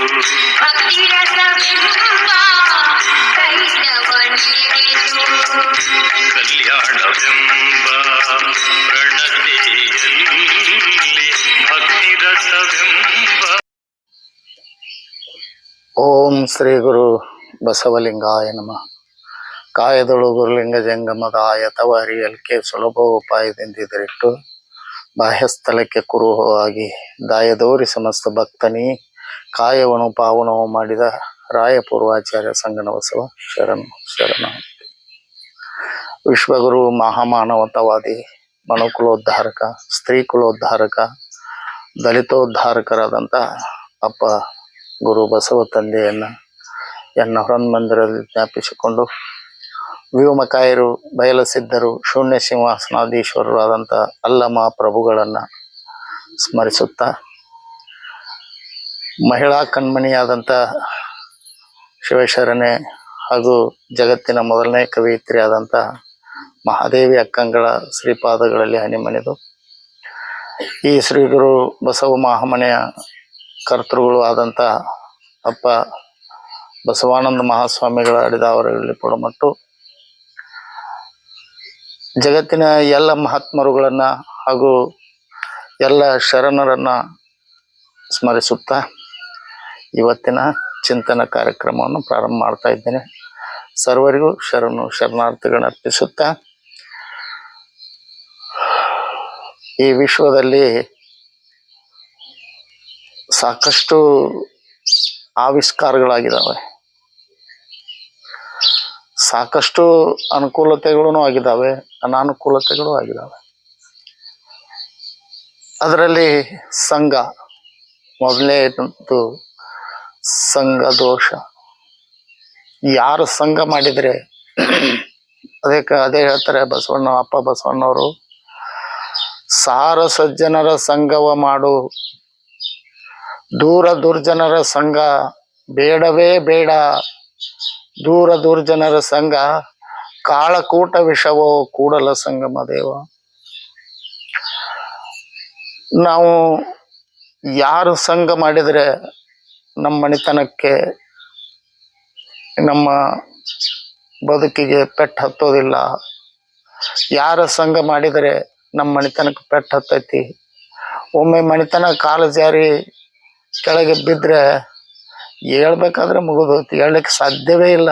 ಕಲ್ಯಾಣವೆಂಬ ಓಂ ಶ್ರೀ ಗುರು ಬಸವಲಿಂಗಾಯ ನಮಃ. ಕಾಯದೊಳು ಗುರುಲಿಂಗ ಜಂಗಮದಾಯ ತವ ಅರಿಯಲ್ಕೆ ಸುಲಭ ಉಪಾಯದಿಂದಿದರಿಟ್ಟು ಬಾಹ್ಯಸ್ಥಳಕ್ಕೆ ಕುರುಹವಾಗಿ ದಾಯದೋರಿ ಸಮಸ್ತ ಭಕ್ತನಿ ಕಾಯವನು ಪಾವನವು ಮಾಡಿದ ರಾಯಪೂರ್ವಾಚಾರ್ಯ ಸಂಗನ ಬಸವ ಶರಣ ಶರಣ. ವಿಶ್ವಗುರು ಮಹಾಮಾನವತವಾದಿ, ಮನುಕುಲೋದ್ಧಾರಕ ಸ್ತ್ರೀ ಕುಲೋದ್ಧಾರಕ ದಲಿತೋದ್ಧಾರಕರಾದಂಥ ಅಪ್ಪ ಗುರು ಬಸವ ತಂದೆಯನ್ನ ಎನ್ನ ಹೊರನ್ಮಂದಿರದಲ್ಲಿ ಜ್ಞಾಪಿಸಿಕೊಂಡು ವ್ಯೋಮಕಾಯರು ಬಯಲಸಿದ್ದರು ಶೂನ್ಯ ಸಿಂಹಾಸನಾಧೀಶ್ವರರಾದಂಥ ಅಲ್ಲಮ ಪ್ರಭುಗಳನ್ನ ಸ್ಮರಿಸುತ್ತಾ ಮಹಿಳಾ ಕಣ್ಮಣಿಯಾದಂಥ ಶಿವಶರಣೆ ಹಾಗೂ ಜಗತ್ತಿನ ಮೊದಲನೇ ಕವಯಿತ್ರಿಯಾದಂಥ ಮಹಾದೇವಿ ಅಕ್ಕಂಗಳ ಶ್ರೀಪಾದಗಳಲ್ಲಿ ಹನಿಮನೆದು. ಈ ಶ್ರೀ ಗುರು ಬಸವ ಮಹಾಮನೆಯ ಕರ್ತೃಗಳು ಆದಂಥ ಅಪ್ಪ ಬಸವಾನಂದ ಮಹಾಸ್ವಾಮಿಗಳ ಅಡಿದಾವರಲ್ಲಿ ಪುಡಮಟ್ಟು. ಜಗತ್ತಿನ ಎಲ್ಲ ಮಹಾತ್ಮರುಗಳನ್ನ ಹಾಗೂ ಎಲ್ಲ ಶರಣರನ್ನ ಸ್ಮರಿಸುತ್ತಾ ಇವತ್ತಿನ ಚಿಂತನ ಕಾರ್ಯಕ್ರಮವನ್ನು ಪ್ರಾರಂಭ ಮಾಡ್ತಾ ಇದ್ದೇನೆ. ಸರ್ವರಿಗೂ ಶರಣು ಶರಣಾರ್ಥಿಗಳನ್ನ ಅರ್ಪಿಸುತ್ತಾ, ಈ ವಿಶ್ವದಲ್ಲಿ ಸಾಕಷ್ಟು ಆವಿಷ್ಕಾರಗಳಾಗಿದ್ದಾವೆ ಸಾಕಷ್ಟು ಅನುಕೂಲತೆಗಳೂ ಆಗಿದ್ದಾವೆ ಅನಾನುಕೂಲತೆಗಳು ಆಗಿದ್ದಾವೆ ಅದರಲ್ಲಿ ಸಂಘ ಮೊದಲನೇದು ಸಂಘ ದೋಷ. ಯಾರು ಸಂಘ ಮಾಡಿದರೆ ಅದಕ್ಕೆ ಅದೇ ಹೇಳ್ತಾರೆ ಬಸವಣ್ಣ, ಅಪ್ಪ ಬಸವಣ್ಣವರು, ಸಾರ ಸಜ್ಜನರ ಸಂಘವ ಮಾಡು. ದೂರ ದುರ್ಜನರ ಸಂಘ ಬೇಡವೇ ಬೇಡ. ದೂರ ದುರ್ಜನರ ಸಂಘ ಕಾಳಕೂಟ ವಿಷವೋ ಕೂಡಲ ಸಂಗಮ ದೇವ. ನಾವು ಯಾರು ಸಂಘ ಮಾಡಿದರೆ ನಮ್ಮ ಮನೆತನಕ್ಕೆ ನಮ್ಮ ಬದುಕಿಗೆ ಪೆಟ್ಟು ಹತ್ತೋದಿಲ್ಲ. ಯಾರ ಸಂಘ ಮಾಡಿದರೆ ನಮ್ಮ ಮನೆತನಕ್ಕೆ ಪೆಟ್ಟು ಹತ್ತೈತಿ. ಒಮ್ಮೆ ಮನೆತನ ಕಾಲು ಜಾರಿ ಕೆಳಗೆ ಬಿದ್ದರೆ ಹೇಳ್ಬೇಕಾದ್ರೆ ಮುಗಿದೋಯ್ತು. ಹೇಳಲಿಕ್ಕೆ ಸಾಧ್ಯವೇ ಇಲ್ಲ.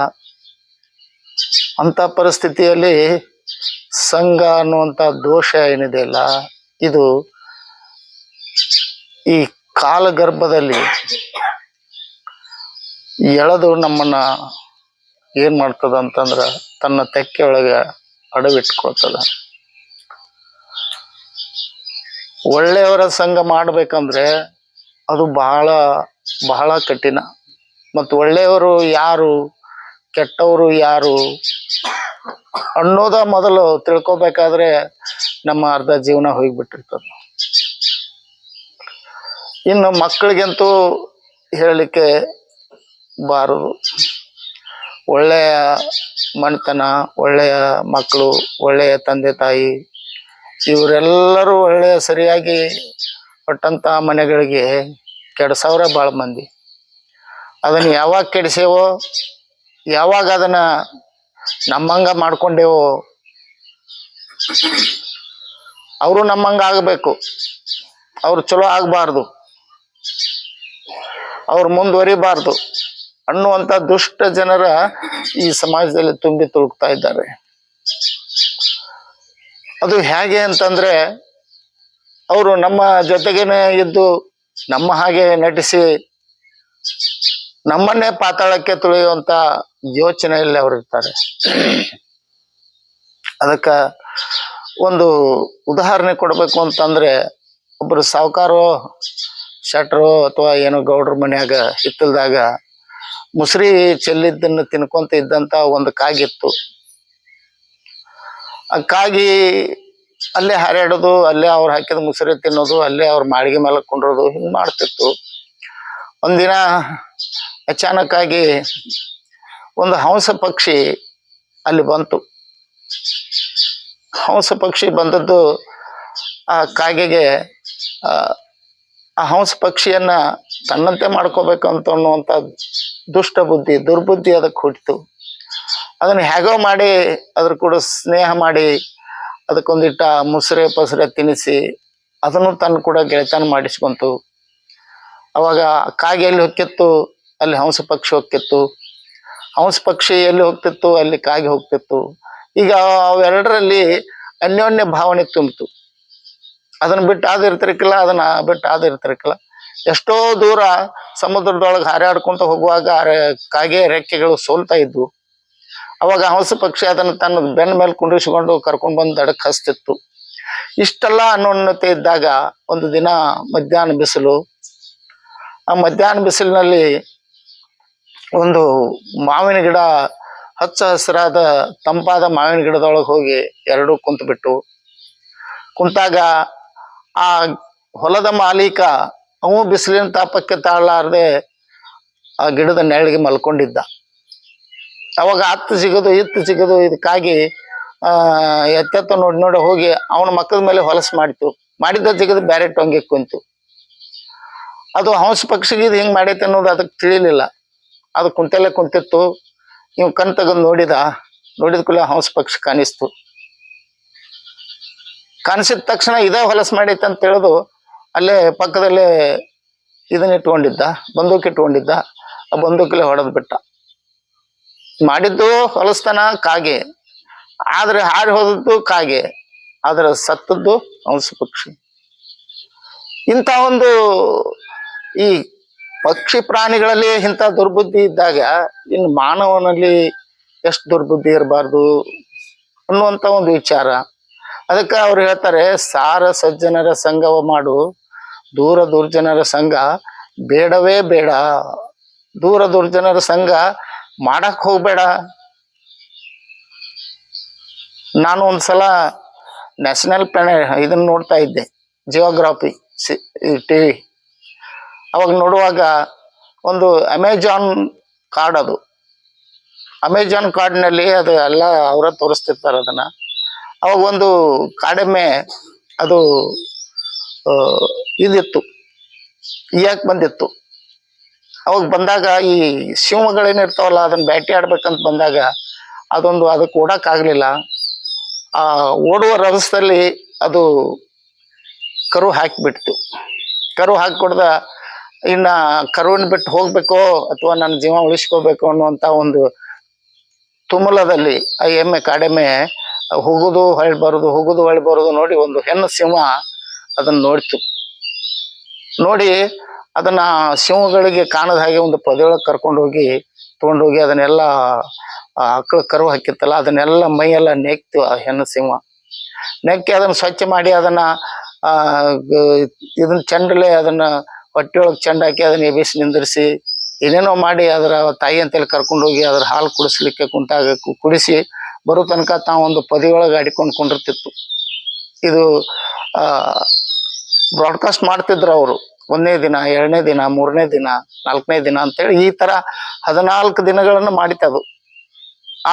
ಅಂತ ಪರಿಸ್ಥಿತಿಯಲ್ಲಿ ಸಂಘ ಅನ್ನುವಂಥ ದೋಷ ಏನಿದೆ ಅಲ್ಲ, ಇದು ಈ ಕಾಲಗರ್ಭದಲ್ಲಿ ಎಳೆದು ನಮ್ಮನ್ನ ಏನ್ ಮಾಡ್ತದ ಅಂತಂದ್ರ ತನ್ನ ತೆಕ್ಕೆ ಒಳಗೆ ಅಡವಿಟ್ಕೊಳ್ತದ. ಒಳ್ಳೆಯವರ ಸಂಘ ಮಾಡ್ಬೇಕಂದ್ರೆ ಅದು ಬಹಳ ಬಹಳ ಕಠಿಣ. ಮತ್ತು ಒಳ್ಳೆಯವರು ಯಾರು, ಕೆಟ್ಟವರು ಯಾರು ಅನ್ನೋದ ಮೊದಲು ತಿಳ್ಕೊಬೇಕಾದ್ರೆ ನಮ್ಮ ಅರ್ಧ ಜೀವನ ಹೋಗ್ಬಿಟ್ಟಿರ್ತದ. ಇನ್ನು ಮಕ್ಕಳಿಗಂತೂ ಹೇಳಲಿಕ್ಕೆ ಬಾರದು ಒಳ್ಳೆಯ ಮನೆತನ, ಒಳ್ಳೆಯ ಮಕ್ಕಳು, ಒಳ್ಳೆಯ ತಂದೆ ತಾಯಿ, ಇವರೆಲ್ಲರೂ ಒಳ್ಳೆಯ ಸರಿಯಾಗಿ ಕೊಟ್ಟಂತ ಮನೆಗಳಿಗೆ ಕೆಡ್ಸವ್ರೆ ಭಾಳ ಮಂದಿ. ಅದನ್ನು ಯಾವಾಗ ಕೆಡಿಸೇವೋ ಯಾವಾಗ ಅದನ್ನ ನಮ್ಮಂಗ ಮಾಡ್ಕೊಂಡೇವೋ, ಅವರು ನಮ್ಮಂಗ ಆಗಬೇಕು. ಅವ್ರು ಚಲೋ ಆಗಬಾರ್ದು. ಅವ್ರು ಮುಂದುವರಿಬಾರ್ದು. ಅನ್ನುವಂಥ ದುಷ್ಟ ಜನರ ಈ ಸಮಾಜದಲ್ಲಿ ತುಂಬಿ ತುಳುಕ್ತಾ ಇದ್ದಾರೆ. ಅದು ಹೇಗೆ ಅಂತಂದ್ರೆ, ಅವರು ನಮ್ಮ ಜೊತೆಗೇನೆ ಇದ್ದು ನಮ್ಮ ಹಾಗೆ ನಟಿಸಿ ನಮ್ಮನ್ನೇ ಪಾತಾಳಕ್ಕೆ ತುಳಿಯುವಂತ ಯೋಚನೆಯಲ್ಲಿ ಅವರು ಇರ್ತಾರೆ ಅದಕ್ಕ ಒಂದು ಉದಾಹರಣೆ ಕೊಡಬೇಕು ಅಂತಂದ್ರೆ ಒಬ್ಬರು ಸಾವುಕಾರೋ, ಶಟ್ರು ಅಥವಾ ಏನೋ ಗೌಡ್ರ ಮನ್ಯಾಗ ಹಿತ್ತಲ್ದಾಗ ಮುಸ್ರಿ ಚೆಲ್ಲಿದ್ದನ್ನು ತಿನ್ಕೊಂತ ಇದ್ದಂತ ಒಂದು ಕಾಗಿತ್ತು. ಆ ಕಾಗಿ ಅಲ್ಲೇ ಹಾರಾಡೋದು ಅಲ್ಲೇ ಅವ್ರು ಹಾಕಿದ ಮುಸ್ರಿ ತಿನ್ನೋದು, ಅಲ್ಲೇ ಅವ್ರ ಮಾಡಿಗೆ ಮೇಲೆ ಕುಂಡ್ರೋದು, ಹಿಂಗ್ ಮಾಡ್ತಿತ್ತು. ಒಂದಿನ ಅಚಾನಕ್ ಆಗಿ ಒಂದು ಹಂಸ ಪಕ್ಷಿ ಅಲ್ಲಿ ಬಂತು. ಹಂಸ ಪಕ್ಷಿ ಬಂದದ್ದು ಆ ಕಾಗೆಗೆ ಆ ಹಂಸ ಪಕ್ಷಿಯನ್ನ ತನ್ನಂತೆ ಮಾಡ್ಕೋಬೇಕಂತ ಅನ್ನುವಂಥ ದುಷ್ಟ ಬುದ್ಧಿ, ದುರ್ಬುದ್ಧಿ ಅದಕ್ಕೆ ಹುಟ್ಟಿತು. ಅದನ್ನು ಹೇಗೋ ಮಾಡಿ ಅದ್ರ ಕೂಡ ಸ್ನೇಹ ಮಾಡಿ ಅದಕ್ಕೊಂದಿಟ್ಟ ಮುಸ್ರೆ, ಪಸರೆ ತಿನ್ನಿಸಿ ಅದನ್ನು ತನ್ನ ಕೂಡ ಗೆಳೆತನ ಮಾಡಿಸ್ಕೊಂತು. ಅವಾಗ ಕಾಗೆ ಎಲ್ಲಿ ಹೊಕ್ಕಿತ್ತು, ಅಲ್ಲಿ ಹಂಸ ಪಕ್ಷಿ ಹೋಗ್ತಿತ್ತು ಹಂಸ ಪಕ್ಷಿ ಎಲ್ಲಿ ಹೋಗ್ತಿತ್ತು, ಅಲ್ಲಿ ಕಾಗೆ ಹೋಗ್ತಿತ್ತು. ಈಗ ಅವೆರಡರಲ್ಲಿ ಅನ್ಯೋನ್ಯ ಭಾವನೆ ತುಂಬಿತು. ಅದನ್ನ ಬಿಟ್ಟು ಆದಿರ್ತಿರ್ಕಿಲ್ಲ ಅದನ್ನ ಬಿಟ್ಟು ಆದಿರ್ತಿರ್ಕಿಲ್ಲ ಎಷ್ಟೋ ದೂರ ಸಮುದ್ರದೊಳಗೆ ಹಾರಾಡ್ಕೊಂತ ಹೋಗುವಾಗ ಕಾಗೆ ರೆಕ್ಕೆಗಳು ಸೋಲ್ತಾ ಇದ್ವು. ಅವಾಗ ಹಂಸ ಪಕ್ಷಿ ಅದನ್ನ ತನ್ನ ಬೆನ್ನ ಮೇಲೆ ಕುಂಡ್ರಿಸಿಕೊಂಡು ಕರ್ಕೊಂಡ್ ಬಂದು ದಡಕ್ಕೆ ಹಸ್ತಿತ್ತು. ಇಷ್ಟೆಲ್ಲ ಅನ್ನೋನ್ನತೆ ಇದ್ದಾಗ ಒಂದು ದಿನ ಮಧ್ಯಾಹ್ನ ಬಿಸಿಲು, ಆ ಮಧ್ಯಾಹ್ನ ಬಿಸಿಲಿನಲ್ಲಿ ಒಂದು ಮಾವಿನ ಗಿಡ, ಹಚ್ಚ ಹಸಿರಾದ ತಂಪಾದ ಮಾವಿನ ಗಿಡದೊಳಗೆ ಹೋಗಿ ಎರಡೂ ಕುಂತು ಬಿಟ್ಟು ಕುಂತಾಗ ಆ ಹೊಲದ ಮಾಲೀಕ ಅವು ಬಿಸಿಲಿನ ತಾಪಕ್ಕೆ ತಾಳಲಾರದೆ ಆ ಗಿಡದ ನೆರಳಿಗೆ ಮಲ್ಕೊಂಡಿದ್ದ. ಅವಾಗ ಹತ್ತು ಸಿಗೋದು ಇತ್ತು ಸಿಗೋದು ಇದಕ್ಕಾಗಿ, ಆ, ಎತ್ತೆತ್ತ ನೋಡಿ ನೋಡಿ ಹೋಗಿ ಅವನ ಮಕ್ಕದ ಮೇಲೆ ಹೊಲಸು ಮಾಡಿತು. ಮಾಡಿದ್ದ ಸಿಗದು ಬೇರೆ ಟೊಂಗೆ ಕುಂತು. ಅದು ಹಂಸ ಪಕ್ಷಿಗೆ ಇದು ಹಿಂಗ್ ಮಾಡೈತೆ ಅನ್ನೋದು ಅದಕ್ಕೆ ತಿಳಿಲಿಲ್ಲ. ಅದು ಕುಂತಲ್ಲೇ ಕುಂತಿತ್ತು. ಇವ್ ಕಣ್ ತೆಗೆದು ನೋಡಿದ. ನೋಡಿದ ಕೂಡಲೇ ಹಂಸ ಪಕ್ಷಿ ಕಾಣಿಸ್ತು. ಕಾಣಿಸಿದ ತಕ್ಷಣ ಇದೇ ಹೊಲಸು ಮಾಡೈತೆ ಅಂತ ತಿಳಿದು ಅಲ್ಲೇ ಪಕ್ಕದಲ್ಲೇ ಇದನ್ನ ಇಟ್ಕೊಂಡಿದ್ದ, ಬಂದೂಕ್ ಇಟ್ಕೊಂಡಿದ್ದ, ಆ ಬಂದೂಕಲ್ಲೇ ಹೊಡೆದ್ ಬಿಟ್ಟ. ಮಾಡಿದ್ದು ಹೊಲಸ್ತನ ಕಾಗೆ, ಆದ್ರೆ ಹಾರಿ ಹೋದದ್ದು ಕಾಗೆ, ಆದ್ರೆ ಸತ್ತದ್ದು ಹಂಸ ಪಕ್ಷಿ. ಇಂಥ ಒಂದು ಈ ಪಕ್ಷಿ ಪ್ರಾಣಿಗಳಲ್ಲಿ ಇಂಥ ದುರ್ಬುದ್ಧಿ ಇದ್ದಾಗ ಇನ್ನು ಮಾನವನಲ್ಲಿ ಎಷ್ಟು ದುರ್ಬುದ್ಧಿ ಇರಬಾರ್ದು ಅನ್ನುವಂಥ ಒಂದು ವಿಚಾರ. ಅದಕ್ಕೆ ಅವ್ರು ಹೇಳ್ತಾರೆ, ಸಾರ ಸಜ್ಜನರ ಸಂಗವ ಮಾಡು, ದೂರ ದುರ್ಜನರ ಸಂಘ, ಬೇಡವೇ ಬೇಡ, ದೂರ ದುರ್ಜನರ ಸಂಘ ಮಾಡಕ್ ಹೋಗ್ಬೇಡ. ನಾನು ಒಂದ್ಸಲ ನ್ಯಾಷನಲ್ ಪ್ಲಾನೆ ಇದನ್ನ ನೋಡ್ತಾ ಇದ್ದೆ, ಜಿಯೋಗ್ರಾಫಿ ಟಿವಿ. ಅವಾಗ ನೋಡುವಾಗ ಒಂದು ಅಮೆಜಾನ್ ಕಾರ್ಡ್ ಅದು. ಅಮೆಜಾನ್ ಕಾರ್ಡ್ನಲ್ಲಿ ಅದು ಎಲ್ಲ ಅವರ ತೋರಿಸ್ತಿರ್ತಾರೆ ಅದನ್ನ. ಅವಾಗ ಒಂದು ಕಾಡೆಮ್ಮೆ ಅದು ಇದಿತ್ತು. ಯಾಕೆ ಬಂದಿತ್ತು? ಅವಾಗ ಬಂದಾಗ ಈ ಸಿಂಹಗಳೇನಿರ್ತಾವಲ್ಲ, ಅದನ್ನ ಬೇಟೆ ಆಡ್ಬೇಕಂತ ಬಂದಾಗ ಅದೊಂದು ಅದಕ್ಕೆ ಓಡಕ್ ಆಗ್ಲಿಲ್ಲ ಆ, ಓಡುವ ರಭಸದಲ್ಲಿ ಅದು ಕರು ಹಾಕಿಬಿಡ್ತು ಕರು ಹಾಕಿಕೊಡ್ದ ಇನ್ನ ಕರುವಿನ ಬಿಟ್ಟು ಹೋಗ್ಬೇಕೋ ಅಥವಾ ನನ್ನ ಜೀವ ಉಳಿಸ್ಕೋಬೇಕು ಅನ್ನುವಂತ ಒಂದು ತುಮಲದಲ್ಲಿ ಆ ಎಮ್ಮೆ ಕಾಡೆಮ್ಮೆ ಹೋಗುದು ಹೊಳ್ಬಾರದು ಹೋಗೋದು ಹೋಗುದು ಹೊಳ್ ಬರುದು ನೋಡಿ ಒಂದು ಹೆಣ್ಣು ಸಿಂಹ ಅದನ್ನ ನೋಡ್ತು. ನೋಡಿ ಅದನ್ನ ಸಿಂಹಗಳಿಗೆ ಕಾಣದ ಹಾಗೆ ಒಂದು ಪೊದೆಯೊಳಗೆ ಕರ್ಕೊಂಡು ಹೋಗಿ ತಗೊಂಡೋಗಿ ಅದನ್ನೆಲ್ಲ ಆಕಳು ಕರು ಹಾಕಿತ್ತಲ್ಲ, ಅದನ್ನೆಲ್ಲ ಮೈಯೆಲ್ಲ ನೆಕ್ತು ಆ ಹೆಣ್ಣು ಸಿಂಹ. ನೆಕ್ಕಿ ಅದನ್ನ ಸ್ವಚ್ಛ ಮಾಡಿ ಅದನ್ನ, ಆ ಇದನ್ನ ಚೆಂಡಲೆ ಅದನ್ನ ಹೊಟ್ಟೆಯೊಳಗೆ ಚೆಂಡ ಹಾಕಿ ಅದನ್ನ ಎಬ್ಬಿಸಿ ನಿಂದಿರಿಸಿ, ಏನೇನೋ ಮಾಡಿ ಅದರ ತಾಯಿ ಅಂತೇಳಿ ಕರ್ಕೊಂಡು ಹೋಗಿ ಅದ್ರ ಹಾಲು ಕುಡಿಸ್ಲಿಕ್ಕೆ ಕುಂತಾಗ, ಕುಡಿಸಿ ಬರೋ ತನಕ ತಾವೊಂದು ಪದಿಯೊಳಗೆ ಆಡಿಕೊಂಡು ಕುಂಡಿರ್ತಿತ್ತು. ಇದು ಬ್ರಾಡ್ಕಾಸ್ಟ್ ಮಾಡ್ತಿದ್ರು ಅವರು. ಒಂದನೇ ದಿನ, ಎರಡನೇ ದಿನ, ಮೂರನೇ ದಿನ, ನಾಲ್ಕನೇ ದಿನ ಅಂತೇಳಿ ಈ ತರ ಹದಿನಾಲ್ಕು ದಿನಗಳನ್ನು ಮಾಡಿತದು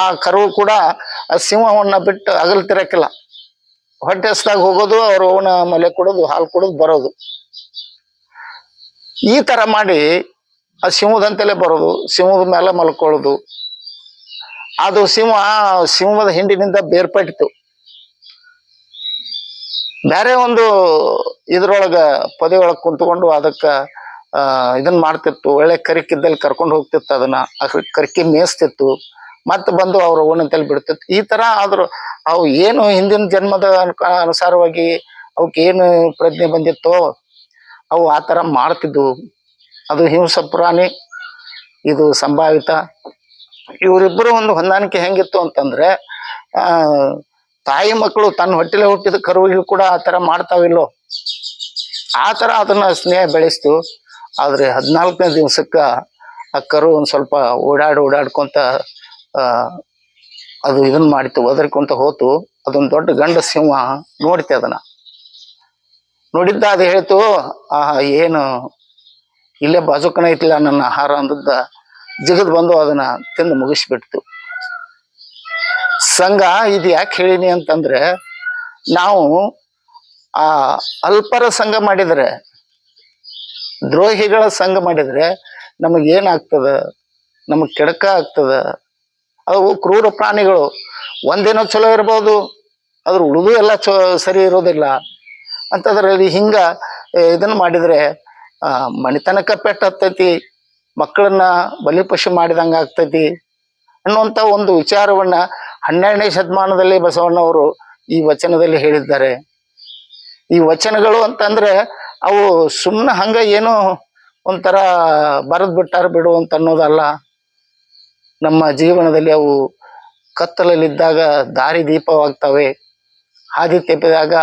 ಆ ಕರು ಕೂಡ ಸಿಂಹವನ್ನ ಬಿಟ್ಟು ಅಗಲ್ತಿರಕ್ಕಿಲ್ಲ ಹೊಟ್ಟೆ ಹಸ್ದಾಗ ಹೋಗೋದು, ಅವ್ರ ಅವನ ಮಲೆ ಕೊಡೋದು, ಹಾಲು ಕೊಡೋದು, ಬರೋದು. ಈ ತರ ಮಾಡಿ ಆ ಸಿಂಹದಂತಲೇ ಬರೋದು, ಸಿಂಹದ ಮೇಲೆ ಮಲ್ಕೊಳ್ಳೋದು ಅದು ಸಿಂಹ, ಸಿಂಹದ ಹಿಂಡಿನಿಂದ ಬೇರ್ಪಟ್ಟಿತು. ಬೇರೆ ಒಂದು ಇದ್ರೊಳಗ ಪೊದೆ ಒಳಗ್ ಕುಂತ್ಕೊಂಡು ಅದಕ್ಕ ಇದನ್ನ ಇದನ್ ಮಾಡ್ತಿತ್ತು. ಒಳ್ಳೆ ಕರಿಕಿದ್ದಲ್ಲಿ ಕರ್ಕೊಂಡು ಹೋಗ್ತಿತ್ತು ಅದನ್ನ ಕರಿಕೆ ಮೇಯಿಸ್ತಿತ್ತು. ಮತ್ತೆ ಬಂದು ಅವ್ರ ಓಣಂತಲ್ಲಿ ಬಿಡ್ತಿತ್ತು. ಈ ತರ ಆದ್ರು ಅವು ಏನು ಹಿಂದಿನ ಜನ್ಮದ ಅನುಸಾರವಾಗಿ ಅವಕ್ಕೆ ಏನು ಪ್ರಜ್ಞೆ ಬಂದಿತ್ತೋ, ಅವು ಆ ಥರ ಮಾಡ್ತಿದ್ವು. ಅದು ಹಿಂಸ ಪ್ರಾಣಿ. ಇದು ಸಂಭಾವಿತ. ಇವರಿಬ್ಬರು ಒಂದು ಹೊಂದಾಣಿಕೆ ಹೆಂಗಿತ್ತು ಅಂತಂದ್ರೆ ತಾಯಿ ಮಕ್ಕಳು ತನ್ನ ಹೊಟ್ಟೆಲೆ ಹುಟ್ಟಿದ ಕರುವಿಗೂ ಕೂಡ ಆ ಥರ ಮಾಡ್ತಾವಿಲ್ಲೋ? ಆ ಥರ ಅದನ್ನ ಸ್ನೇಹ ಬೆಳೆಸ್ತು. ಆದ್ರೆ ಹದಿನಾಲ್ಕನೇ ದಿವ್ಸಕ್ಕ ಆ ಕರು ಒಂದು ಸ್ವಲ್ಪ ಓಡಾಡಿ ಓಡಾಡ್ಕೊಂತ ಅದು ಇದನ್ನ ಮಾಡಿತು, ಒದರ್ಕೊಂತ ಹೋತು. ಅದೊಂದು ದೊಡ್ಡ ಗಂಡ ಸಿಂಹ ನೋಡಿತೆ ಅದನ್ನ. ನೋಡಿದ್ದ ಅದು ಹೇಳ್ತು ಆ ಏನು, ಇಲ್ಲೇ ಬಾಜುಕನ ಐತಿಲ್ಲ ನನ್ನ ಆಹಾರ ಅಂದದ್ದ. ಜಿಗದ್ ಬಂದು ಅದನ್ನ ತಿಂದು ಮುಗಿಸ್ಬಿಡ್ತು ಸಂಘ ಇದು ಯಾಕೆ ಹೇಳಿನಿ ಅಂತಂದ್ರೆ, ನಾವು ಆ ಅಲ್ಪರ ಸಂಘ ಮಾಡಿದರೆ, ದ್ರೋಹಿಗಳ ಸಂಘ ಮಾಡಿದರೆ ನಮಗೆ ಏನಾಗ್ತದ? ನಮಗ್ ಕೆಡಕ ಆಗ್ತದ? ಅವು ಕ್ರೂರ ಪ್ರಾಣಿಗಳು. ಒಂದೇನೋ ಚಲೋ ಇರ್ಬೋದು ಅದ್ರ ಉಳಿದು ಎಲ್ಲ ಚೋ ಸರಿ ಇರೋದಿಲ್ಲ. ಅಂತದ್ರಲ್ಲಿ ಹಿಂಗ, ಇದನ್ನು ಮಾಡಿದ್ರೆ ಮಣಿತನಕ ಪೆಟ್ಟ ಹತ್ತೈತಿ ಮಕ್ಕಳನ್ನ ಬಲಿಪಶು ಮಾಡಿದಂಗ ಆಗ್ತೈತಿ ಅನ್ನುವಂತ ಒಂದು ವಿಚಾರವನ್ನ ಹನ್ನೆರಡನೇ ಶತಮಾನದಲ್ಲಿ ಬಸವಣ್ಣವರು ಈ ವಚನದಲ್ಲಿ ಹೇಳಿದ್ದಾರೆ. ಈ ವಚನಗಳು ಅಂತಂದ್ರೆ ಅವು ಸುಮ್ಮನೆ ಹಂಗ ಏನೋ ಒಂಥರ ಬರೆದ್ ಬಿಟ್ಟಾರ ಬಿಡು ಅಂತ ಅನ್ನೋದಲ್ಲ. ನಮ್ಮ ಜೀವನದಲ್ಲಿ ಅವು ಕತ್ತಲಲ್ಲಿದ್ದಾಗ ದಾರಿ ದೀಪವಾಗ್ತವೆ. ಹಾದಿ ತೆಪ್ಪಿದಾಗ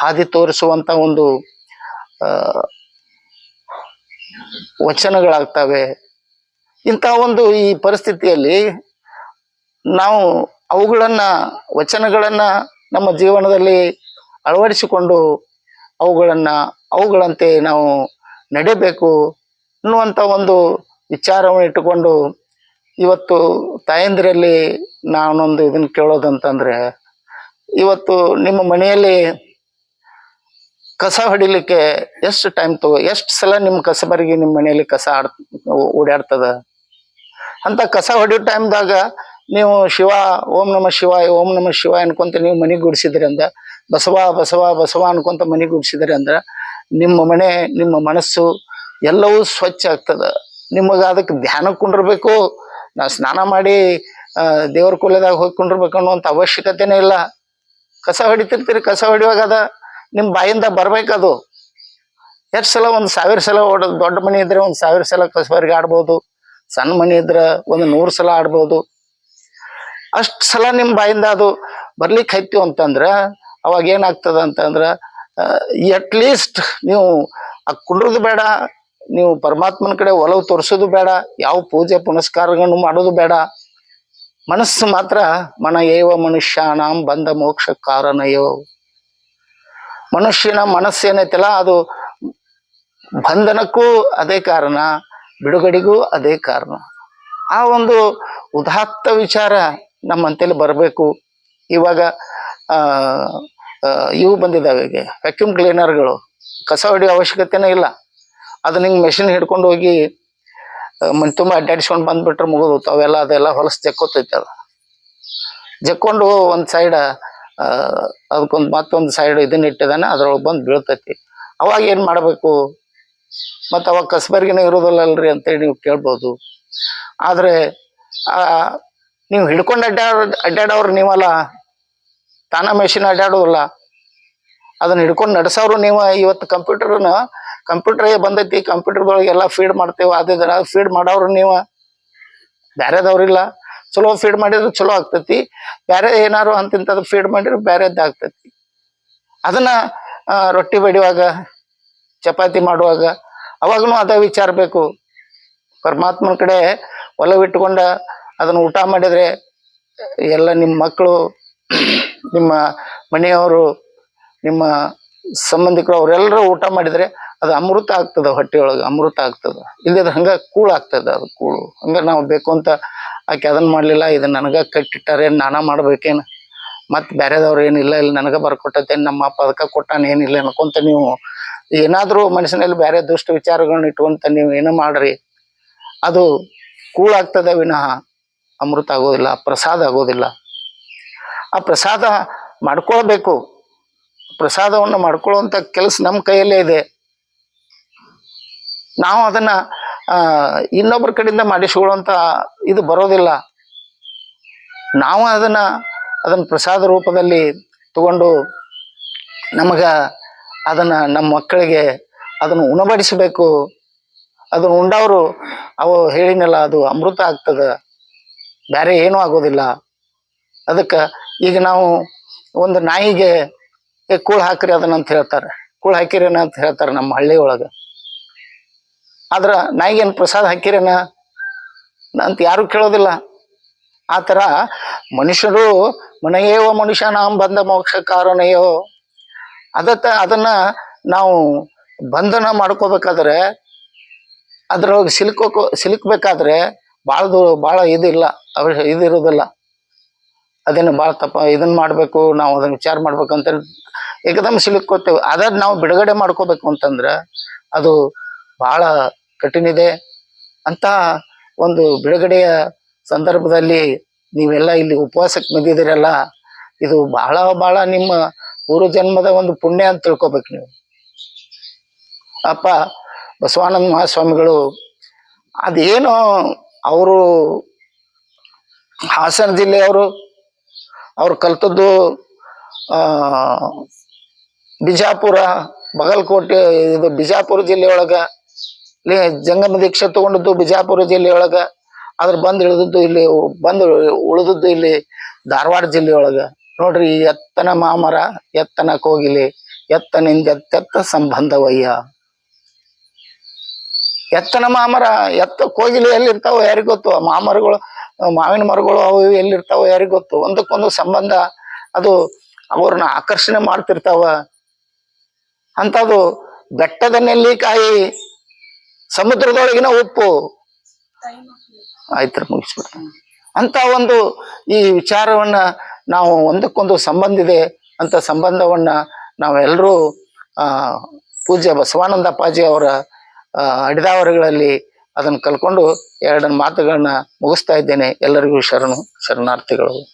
ಹಾದಿ ತೋರಿಸುವಂತ ಒಂದು ವಚನಗಳಾಗ್ತವೆ. ಇಂಥ ಒಂದು ಈ ಪರಿಸ್ಥಿತಿಯಲ್ಲಿ ನಾವು ಅವುಗಳನ್ನ, ವಚನಗಳನ್ನ ನಮ್ಮ ಜೀವನದಲ್ಲಿ ಅಳವಡಿಸಿಕೊಂಡು ಅವುಗಳನ್ನ, ಅವುಗಳಂತೆ ನಾವು ನಡೆಯಬೇಕು ಅನ್ನುವಂಥ ಒಂದು ವಿಚಾರವನ್ನು ಇಟ್ಟುಕೊಂಡು ಇವತ್ತು ತಾಯಂದಿರಲ್ಲಿ ನಾನೊಂದು ಇದನ್ನ ಕೇಳೋದಂತಂದರೆ, ಇವತ್ತು ನಿಮ್ಮ ಮನೆಯಲ್ಲಿ ಕಸ ಹೊಡಿಲಿಕ್ಕೆ ಎಷ್ಟು ಟೈಮ್ ತಗೋ, ಎಷ್ಟು ಸಲ ನಿಮ್ಮ ಕಸಬರಿಗೆ ನಿಮ್ಮ ಮನೆಯಲ್ಲಿ ಕಸ ಆಡ್ ಓಡಾಡ್ತದ ಅಂತ ಕಸ ಹೊಡಿಯೋ ಟೈಮ್ದಾಗ ನೀವು ಶಿವ, ಓಂ ನಮ ಶಿವಾಯ, ಓಂ ನಮ ಶಿವ ಅನ್ಕೊಂತ ನೀವು ಮನೆ ಗುಡಿಸಿದ್ರಿ ಅಂದ ಬಸವ ಬಸವ ಬಸವ ಅನ್ಕೊಂತ ಮನೆ ಗುಡಿಸಿದ್ರಿ ಅಂದ್ರ, ನಿಮ್ಮ ಮನೆ, ನಿಮ್ಮ ಮನಸ್ಸು ಎಲ್ಲವೂ ಸ್ವಚ್ಛ ಆಗ್ತದ. ನಿಮಗೆ ಅದಕ್ಕೆ ಧ್ಯಾನ ಕುಂಡಿರ್ಬೇಕು. ನಾ ಸ್ನಾನ ಮಾಡಿ ದೇವ್ರ ಕುಲದಾಗ ಹೋಗಿ ಕುಂಡಿರ್ಬೇಕು ಅನ್ನುವಂಥ ಅವಶ್ಯಕತೆನೇ ಇಲ್ಲ. ಕಸ ಹೊಡಿತಿರ್ತೀರಿ, ಕಸ ಹೊಡಿಯುವಾಗ ಅದ. ನಿಮ್ಮ ಬಾಯಿಂದ ಬರ್ಬೇಕದು. ಎಷ್ಟು ಸಲ ಒಂದು ಸಾವಿರ ಸಲ ಓಡ ದೊಡ್ಡ ಮನೆ ಇದ್ರೆ ಒಂದು ಸಾವಿರ ಸಲ ಕಸವರಿಗೆ ಆಡ್ಬೋದು, ಸಣ್ಣ ಮನೆ ಇದ್ರೆ ಒಂದು ನೂರು ಸಲ ಆಡ್ಬೋದು. ಅಷ್ಟು ಸಲ ನಿಮ್ಮ ಬಾಯಿಂದ ಅದು ಬರ್ಲಿಕ್ಕೆ ಹೈತು ಅಂತಂದ್ರ ಅವಾಗ ಏನಾಗ್ತದ ಅಂತಂದ್ರೆ ಅಟ್ ಲೀಸ್ಟ್ ನೀವು ಆ ಕುಂಡ್ರದು ಬೇಡ, ನೀವು ಪರಮಾತ್ಮನ ಕಡೆ ಒಲವು ತೋರಿಸೋದು ಬೇಡ, ಯಾವ ಪೂಜೆ ಪುನಸ್ಕಾರಗಳನ್ನು ಮಾಡೋದು ಬೇಡ. ಮನಸ್ಸು ಮಾತ್ರ ಮನ ಏವ ಮನುಷ್ಯಾನಾಂ ಬಂದ ಮೋಕ್ಷ ಕಾರಣಯೋ ಮನುಷ್ಯನ ಮನಸ್ಸೇನೈತಲ್ಲ ಅದು ಬಂಧನಕ್ಕೂ ಅದೇ ಕಾರಣ, ಬಿಡುಗಡೆಗೂ ಅದೇ ಕಾರಣ. ಆ ಒಂದು ಉದಾತ್ತ ವಿಚಾರ ನಮ್ಮಂತೇಲಿ ಬರಬೇಕು. ಇವಾಗ ಇವು ಬಂದಿದ್ದಾವೆ ವ್ಯಾಕ್ಯೂಮ್ ಕ್ಲೀನರ್ಗಳು ಕಸ ಅವಶ್ಯಕತೆನೇ ಇಲ್ಲ. ಅದನ್ನ ಹಿಂಗೆ ಮೆಷಿನ್ ಹಿಡ್ಕೊಂಡು ಹೋಗಿ ಮನೆ ತುಂಬ ಅಡ್ಡಾಡಿಸ್ಕೊಂಡು ಬಂದ್ಬಿಟ್ರೆ ಮುಗಿದು ಅವೆಲ್ಲ ಅದೆಲ್ಲ ಹೊಲಸು ಜಕ್ಕೋತೈತೆ ಅದು. ಜಕ್ಕೊಂಡು ಒಂದು ಸೈಡ್ ಅದಕ್ಕೊಂದು ಮತ್ತೊಂದು ಸೈಡ್ ಇದನ್ನ ಇಟ್ಟಿದಾನೆ, ಅದ್ರೊಳಗೆ ಬಂದು ಬೀಳ್ತೈತಿ. ಅವಾಗ ಏನು ಮಾಡಬೇಕು? ಮತ್ತು ಅವಾಗ ಕಸಬರ್ಗಿನ ಇರೋದಿಲ್ಲಲ್ರಿ ಅಂತೇಳಿ ನೀವು ಕೇಳ್ಬೋದು. ಆದರೆ ನೀವು ಹಿಡ್ಕೊಂಡು ಅಡ್ಡಾಡ ಅಡ್ಡಾಡೋರು ನೀವಲ್ಲ, ತಾನ ಮೆಷಿನ್ ಅಡ್ಡಾಡೋದಲ್ಲ ಅದನ್ನ ಹಿಡ್ಕೊಂಡು ನಡೆಸೋರು ನೀವು, ಇವತ್ತು ಕಂಪ್ಯೂಟರ್ನ, ಕಂಪ್ಯೂಟರ್ ಬಂದೈತಿ ಕಂಪ್ಯೂಟರ್ದೊಳಗೆ ಎಲ್ಲ ಫೀಡ್ ಮಾಡ್ತೇವೆ, ಅದೇ ಫೀಡ್ ಮಾಡೋರು ನೀವು. ಬ್ಯಾರೆದವ್ರಿಲ್ಲ. ಚಲೋ ಫೀಡ್ ಮಾಡಿದ್ರೆ ಚಲೋ ಆಗ್ತತಿ. ಬೇರೆ ಏನಾರು ಅಂತಿಂಥದ್ದು ಫೀಡ್ ಮಾಡಿದ್ರೆ ಬೇರೆದ್ದು ಆಗ್ತೈತಿ. ಅದನ್ನ ರೊಟ್ಟಿ ಬಡಿಯುವಾಗ, ಚಪಾತಿ ಮಾಡುವಾಗ ಅವಾಗನು ಅದೇ ವಿಚಾರ ಬೇಕು. ಪರಮಾತ್ಮನ ಕಡೆ ಒಲವಿಟ್ಟುಕೊಂಡ ಅದನ್ನ ಊಟ ಮಾಡಿದ್ರೆ ಎಲ್ಲ ನಿಮ್ಮ ಮಕ್ಕಳು ನಿಮ್ಮ ಮನೆಯವರು, ನಿಮ್ಮ ಸಂಬಂಧಿಕರು ಅವರೆಲ್ಲರೂ ಊಟ ಮಾಡಿದ್ರೆ ಅದು ಅಮೃತ ಆಗ್ತದೆ ಹೊಟ್ಟೆಯೊಳಗೆ, ಅಮೃತ ಆಗ್ತದೆ. ಇಲ್ಲದ ಹಂಗ ಕೂಳು ಆಗ್ತದೆ ಅದು ಕೂಳು. ಹಂಗ ನಾವು ಬೇಕು ಅಂತ ಆಕೆ ಅದನ್ನ ಮಾಡ್ಲಿಲ್ಲ ಇದನ್ನ ನನಗ ಕಟ್ಟಿಟ್ಟಾರೇನು ನಾನಾ ಮಾಡ್ಬೇಕೇನು? ಮತ್ ಬೇರೆದವ್ರು ಏನಿಲ್ಲ ಇಲ್ಲಿ ನನಗ ಬರ್ಕೊಟ್ಟತೇನು ನಮ್ಮ ಅಪ್ಪ ಅದಕ್ಕ ಕೊಟ್ಟಾನ ಏನಿಲ್ಲ ಅನ್ಕೊಂತ ನೀವು ಏನಾದರೂ ಮನಸ್ಸಿನಲ್ಲಿ ಬೇರೆ ದುಷ್ಟ ವಿಚಾರಗಳನ್ನ ಇಟ್ಕೊಂತ ನೀವು ಏನು ಮಾಡ್ರಿ? ಅದು ಕೂಳಾಗ್ತದೆ ವಿನಃ ಅಮೃತ ಆಗೋದಿಲ್ಲ, ಪ್ರಸಾದ ಆಗೋದಿಲ್ಲ. ಆ ಪ್ರಸಾದ ಮಾಡ್ಕೊಳ್ಬೇಕು. ಪ್ರಸಾದವನ್ನು ಮಾಡ್ಕೊಳ್ಳುವಂಥ ಕೆಲಸ ನಮ್ಮ ಕೈಯಲ್ಲೇ ಇದೆ. ನಾವು ಅದನ್ನ ಇನ್ನೊಬ್ಬರ ಕಡೆಯಿಂದ ಮಾಡಿಸ್ಕೊಳ್ಳುವಂಥ ಇದು ಬರೋದಿಲ್ಲ. ನಾವು ಅದನ್ನು ಅದನ್ನು ಪ್ರಸಾದ ರೂಪದಲ್ಲಿ ತಗೊಂಡು ನಮಗ ಅದನ್ನು ನಮ್ಮ ಮಕ್ಕಳಿಗೆ ಅದನ್ನು ಉಣಬಡಿಸಬೇಕು. ಅದನ್ನು ಉಂಡವರು, ಅವು ಹೇಳಿನಲ್ಲ ಅದು ಅಮೃತ ಆಗ್ತದೆ. ಬೇರೆ ಏನೂ ಆಗೋದಿಲ್ಲ. ಅದಕ್ಕೆ ಈಗ ನಾವು ಒಂದು ನಾಯಿಗೆ ಕೂಳ್ ಹಾಕ್ರಿ ಅದನ್ನ ಅಂತ ಹೇಳ್ತಾರೆ. ಕೂಳ್ ಹಾಕಿರೇನ ಅಂತ ಹೇಳ್ತಾರೆ ನಮ್ಮ ಹಳ್ಳಿ ಒಳಗ ಆದ್ರ ನಾಯಿಗೇನು ಪ್ರಸಾದ ಹಾಕಿರೇನ? ಅಂತ ಯಾರು ಕೇಳೋದಿಲ್ಲ. ಆ ಥರ ಮನುಷ್ಯರು ಮನೆಯೇವ ಮನುಷ್ಯನಾಂ ಬಂದ ಮೋಕ್ಷ ಕಾರಣಯೋ. ಅದತ್ತ ಅದನ್ನ ನಾವು ಬಂಧನ ಮಾಡ್ಕೋಬೇಕಾದ್ರೆ, ಅದ್ರೊಳಗೆ ಸಿಲುಕೋಕೋ, ಸಿಲುಕ್ಬೇಕಾದ್ರೆ ಭಾಳದು ಭಾಳ ಇದಿಲ್ಲ, ಅವ ಇದಿರೋದಿಲ್ಲ. ಅದನ್ನು ಭಾಳ ತಪ್ಪ ಇದನ್ನ ಮಾಡಬೇಕು, ನಾವು ಅದನ್ನ ವಿಚಾರ ಮಾಡ್ಬೇಕಂತ ಏಕದಮ್ ಸಿಲುಕೋತೇವೆ. ಅದ ನಾವು ಬಿಡುಗಡೆ ಮಾಡ್ಕೋಬೇಕು ಅಂತಂದ್ರೆ ಅದು ಭಾಳ ಕಠಿಣ ಇದೆ ಅಂತ ಒಂದು ಬಿಡುಗಡೆಯ ಸಂದರ್ಭದಲ್ಲಿ ನೀವೆಲ್ಲ ಇಲ್ಲಿ ಉಪವಾಸಕ್ಕೆ ಬಂದಿದ್ದೀರಲ್ಲ, ಇದು ಬಹಳ ಬಹಳ ನಿಮ್ಮ ಪೂರ್ವ ಜನ್ಮದ ಒಂದು ಪುಣ್ಯ ಅಂತ ತಿಳ್ಕೊಬೇಕು ನೀವು. ಅಪ್ಪ ಬಸವಾನಂದ ಮಹಾಸ್ವಾಮಿಗಳು, ಅದೇನೋ ಅವರು ಹಾಸನ ಜಿಲ್ಲೆಯವರು ಅವ್ರು ಕಲ್ತದ್ದು ಬಿಜಾಪುರ, ಬಗಲ್ಕೋಟೆ, ಇದು ಬಿಜಾಪುರ ಜಿಲ್ಲೆಯೊಳಗ ಜಂಗಮ ದೀಕ್ಷೆ ತಗೊಂಡದ್ದು ಬಿಜಾಪುರ ಜಿಲ್ಲೆಯೊಳಗ ಅದ್ರ ಬಂದ್ ಇಳಿದದ್ದು ಇಲ್ಲಿ, ಬಂದು ಉಳಿದದ್ದು ಇಲ್ಲಿ ಧಾರವಾಡ ಜಿಲ್ಲೆಯೊಳಗ ನೋಡ್ರಿ ಎತ್ತನ ಮಾಮರ, ಎತ್ತನ ಕೋಗಿಲೆ ಎತ್ತನಿಂದ ಎತ್ತೆತ್ತ ಸಂಬಂಧವಯ್ಯ. ಎತ್ತನ ಮಾಮರ, ಎತ್ತ ಕೋಗಿಲೆ ಎಲ್ಲಿರ್ತಾವ ಯಾರಿಗ ಗೊತ್ತು? ಮಾಮರಗಳು, ಮಾವಿನ ಮರಗಳು ಅವು ಎಲ್ಲಿರ್ತಾವ ಯಾರಿಗ ಗೊತ್ತು? ಒಂದಕ್ಕೊಂದು ಸಂಬಂಧ, ಅದು ಅವ್ರನ್ನ ಆಕರ್ಷಣೆ ಮಾಡ್ತಿರ್ತಾವ. ಅಂತದು ಬೆಟ್ಟದ ನೆಲ್ಲಿಕಾಯಿ ಸಮುದ್ರದೊಳಗಿನ ಉಪ್ಪು. ಆಯ್ತು. ಮುಗಿಸ್ಬಿಡ್ತೀನಿ. ಅಂತ ಒಂದು ಈ ವಿಚಾರವನ್ನ ನಾವು ಒಂದಕ್ಕೊಂದು ಸಂಬಂಧ ಇದೆ ಅಂತ ಸಂಬಂಧವನ್ನ ನಾವೆಲ್ಲರೂ ಆ ಪೂಜ್ಯ ಬಸವಾನಂದ ಅಪ್ಪಾಜಿ ಅವರ ಅಡಿದಾವರಗಳಲ್ಲಿ ಅಡಿದಾವರಿಗಳಲ್ಲಿ ಅದನ್ನು ಕಲ್ಕೊಂಡು ಎರಡನ್ನ ಮಾತುಗಳನ್ನ ಮುಗಿಸ್ತಾ ಇದ್ದೇನೆ. ಎಲ್ಲರಿಗೂ ಶರಣು ಶರಣಾರ್ಥಿಗಳು.